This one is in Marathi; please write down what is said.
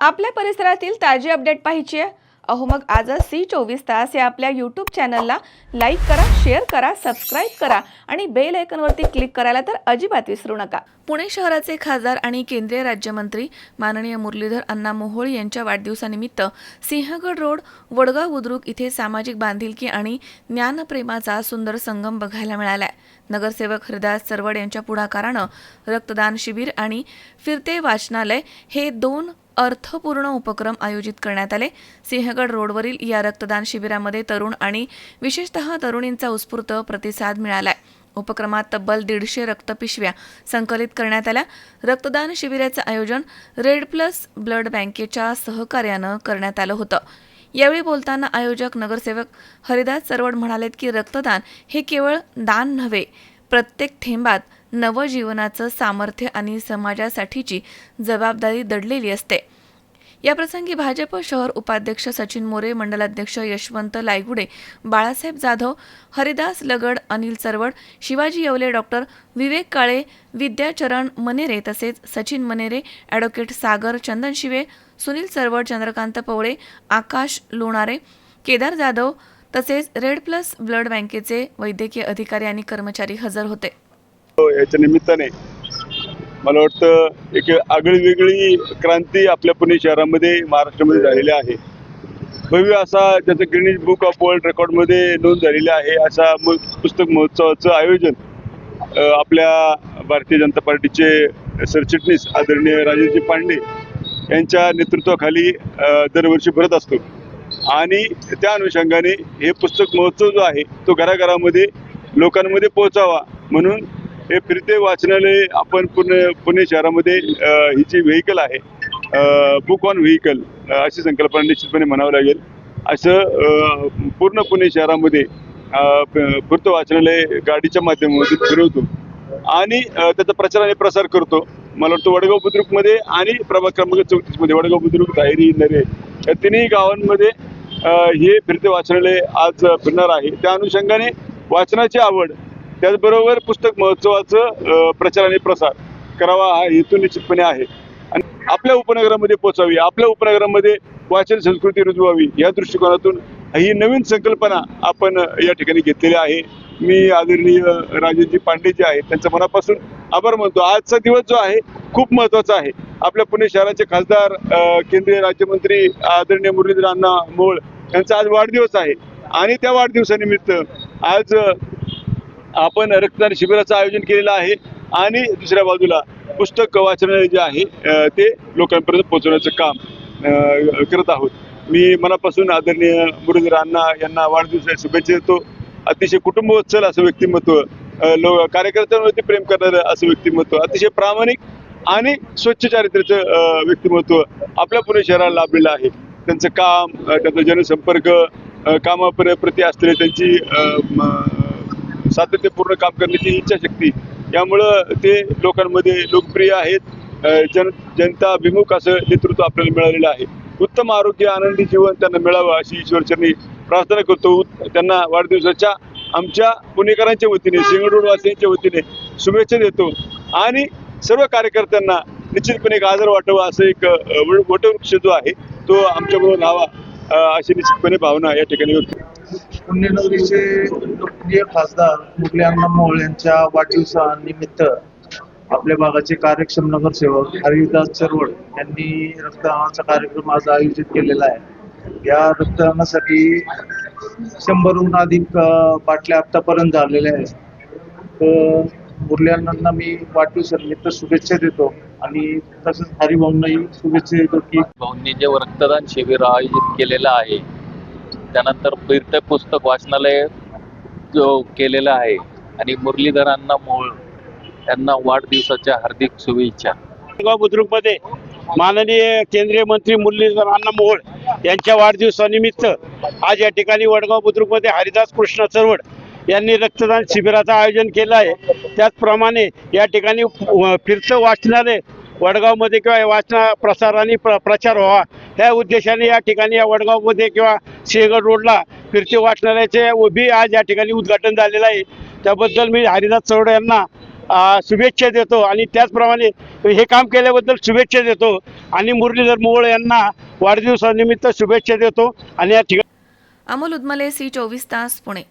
आपल्या परिसरातील ताजी अपडेट पाहिजे. अहो मग आजच सी चोवीस तास या आपल्या यूट्यूब चॅनलला लाईक करा शेअर करा सबस्क्राईब करा आणि बेल आयकनवरती क्लिक करायला तर अजिबात विसरू नका. पुणे शहराचे खासदार आणि केंद्रीय राज्यमंत्री माननीय मुरलीधर अण्णा मोहोळ यांच्या वाढदिवसानिमित्त सिंहगड रोड वडगाव बुद्रुक इथे सामाजिक बांधिलकी आणि ज्ञानप्रेमाचा सुंदर संगम बघायला मिळालाय. नगरसेवक हरिदास चरवड यांच्या पुढाकारानं रक्तदान शिबिर आणि फिरते वाचनालय हे दोन अर्थपूर्ण उपक्रम आयोजित करण्यात आले. सिंहगड रोडवरील या रक्तदान शिबिरामध्ये तरुण आणि विशेषतः तरुणींचा उत्स्फूर्त प्रतिसाद मिळालाय. उपक्रमात तब्बल दीडशे रक्तपिशव्या संकलित करण्यात आल्या. रक्तदान शिबिराचं आयोजन रेड प्लस ब्लड बँकेच्या सहकार्यानं करण्यात आलं होतं. यावेळी बोलताना आयोजक नगरसेवक हरिदास चरवड म्हणालेत की रक्तदान हे केवळ दान नव्हे प्रत्येक थेंबात नवजीवनाचं सामर्थ्य आणि समाजासाठीची जबाबदारी दडलेली असते. याप्रसंगी भाजप शहर उपाध्यक्ष सचिन मोरे मंडलाध्यक्ष यशवंत लायगुडे बाळासाहेब जाधव हरिदास लगड अनिल चरवड शिवाजी येवले डॉक्टर विवेक काळे विद्याचरण मनेरे तसेच सचिन मनेरे ॲडव्होकेट सागर चंदन शिवे सुनील चरवड चंद्रकांत पवळे आकाश लोणारे केदार जाधव तसेच रेड प्लस ब्लड बँकेचे वैद्यकीय अधिकारी आणि कर्मचारी हजर होते. याच्या निमित्ताने मला वाटतं एक आगळी वेगळी क्रांती आपल्या पुणे शहरामध्ये महाराष्ट्रामध्ये झालेली आहे. भव्य असा त्याचं गिनीज बुक ऑफ वर्ल्ड रेकॉर्डमध्ये नोंद झालेली आहे अशा पुस्तक महोत्सवाचं आयोजन आपल्या भारतीय जनता पार्टीचे सरचिटणीस आदरणीय राजेशजी पांडे यांच्या नेतृत्वाखाली दरवर्षी भरत असतो. आणि त्या अनुषंगाने हे पुस्तक महोत्सव जो आहे तो घराघरामध्ये लोकांमध्ये पोहोचावा म्हणून हे फिरते वाचनालय आपण पुणे पुणे शहरामध्ये ही जी व्हेकल आहे बुक ऑन व्हेकल अशी संकल्पना निश्चितपणे म्हणावं लागेल. असं पूर्ण पुणे शहरामध्ये फिरतं वाचनालय गाडीच्या माध्यमातून फिरवतो आणि त्याचा प्रचार आणि प्रसार करतो. मला वाटतं वडगाव बुद्रुकमध्ये आणि प्रभाग क्रमांक चौतीसमध्ये वडगाव बुद्रुक धायरी नरे या तिन्ही गावांमध्ये हे फिरते वाचनालय आज फिरणार आहे. त्या अनुषंगाने वाचनाची आवड त्याचबरोबर पुस्तक महोत्सवाचं प्रचार आणि प्रसार करावा हा हेतू निश्चितपणे आहे. आणि आपल्या उपनगरामध्ये पोचावी आपल्या उपनगरामध्ये वाचन संस्कृती रुजवावी या दृष्टिकोनातून ही नवीन संकल्पना आपण या ठिकाणी घेतलेली आहे. मी आदरणीय राजेशजी पांडे जे आहेत त्यांच्या मनापासून आभार मानतो. आजचा दिवस जो आहे खूप महत्त्वाचा आहे. आपल्या पुणे शहराचे खासदार केंद्रीय राज्यमंत्री आदरणीय मुरलीधर अण्णा मोळ यांचा आज वाढदिवस आहे. आणि त्या वाढदिवसानिमित्त आज आपण रक्तदान शिबिराचं आयोजन केलेलं आहे. आणि दुसऱ्या बाजूला पुस्तक वाचनालय जे आहे ते लोकांपर्यंत पोहोचवण्याचं काम करत आहोत. मी मनापासून आदरणीय मुरलीधर अण्णा यांना वाढदिवसाच्या शुभेच्छा देतो. अतिशय कुटुंबवत्सल असं व्यक्तिमत्व लो कार्यकर्त्यांवरती प्रेम करणारं असं व्यक्तिमत्व अतिशय प्रामाणिक आणि स्वच्छ चारित्र्याचं व्यक्तिमत्व आपल्या पुणे शहराला लाभलेलं आहे. त्यांचं काम त्यांचा जनसंपर्क कामाप्रती असलेली त्यांची सातत्यपूर्ण काम करण्याची इच्छाशक्ती यामुळं ते लोकांमध्ये लोकप्रिय आहेत. जन जन जनताभिमुख असं नेतृत्व आपल्याला मिळालेलं आहे. उत्तम आरोग्य आनंदी जीवन त्यांना मिळावं अशी ईश्वरचरणी प्रार्थना करतो. त्यांना वाढदिवसाच्या आमच्या पुणेकरांच्या वतीने सिंगडोडवासियांच्या वतीने शुभेच्छा देतो. आणि सर्व कार्यकर्त्यांना निश्चितपणे एक आदर वाटावा असं एक वटवृक्ष जो आहे तो आमच्याबरोबर राहावा अशी निश्चितपणे भावना या ठिकाणी होती पुण्यनगरीचे लोकप्रिय खासदार मुरली अण्णा मोहोळ यांच्या वाढदिवसानिमित्त आपल्या भागाचे कार्यक्षम नगरसेवक हरिदास चरवड यांनी रक्तदानाचा कार्यक्रम आज आयोजित केलेला आहे. या रक्तदानासाठी शंभरहून अधिक बाटल्या आतापर्यंत झालेल्या आहेत. तर मुरली अण्णांना मी वाढदिवसानिमित्त शुभेच्छा देतो आणि तसंच हरिभाऊंनाही शुभेच्छा देतो की भाऊंनी जे रक्तदान शिबिर आयोजित केलेलं आहे त्यानंतर फिरते पुस्तक वाचनालय जो केलेलं आहे आणि मुरलीधरांना मोळ यांना वाढदिवसाच्या हार्दिक शुभेच्छा. गाव बुद्रुकमध्ये माननीय केंद्रीय मंत्री मुरलीधर अण्णा मोहोळ यांच्या वाढदिवसानिमित्त आज या ठिकाणी वडगाव बुद्रुकमध्ये हरिदास कृष्ण चरवड यांनी रक्तदान शिबिराचं आयोजन केलं आहे. त्याचप्रमाणे या ठिकाणी फिरतं वाचनालय वडगावमध्ये किंवा वाचना प्रसार आणि प्र प्रचार व्हावा. ह्या उद्देशाने या ठिकाणी या वडगावमध्ये किंवा सिंहगड रोडला फिरते वाचनालयाचे उभी आज या ठिकाणी उद्घाटन झालेलं आहे. त्याबद्दल मी हरिदास चौड यांना शुभेच्छा देतो आणि त्याचप्रमाणे हे काम केल्याबद्दल शुभेच्छा देतो. आणि मुरलीधर मोहोळ यांना वाढदिवसानिमित्त शुभेच्छा देतो. आणि या ठिकाणी अमोल उदमले सी चोवीस तास पुणे.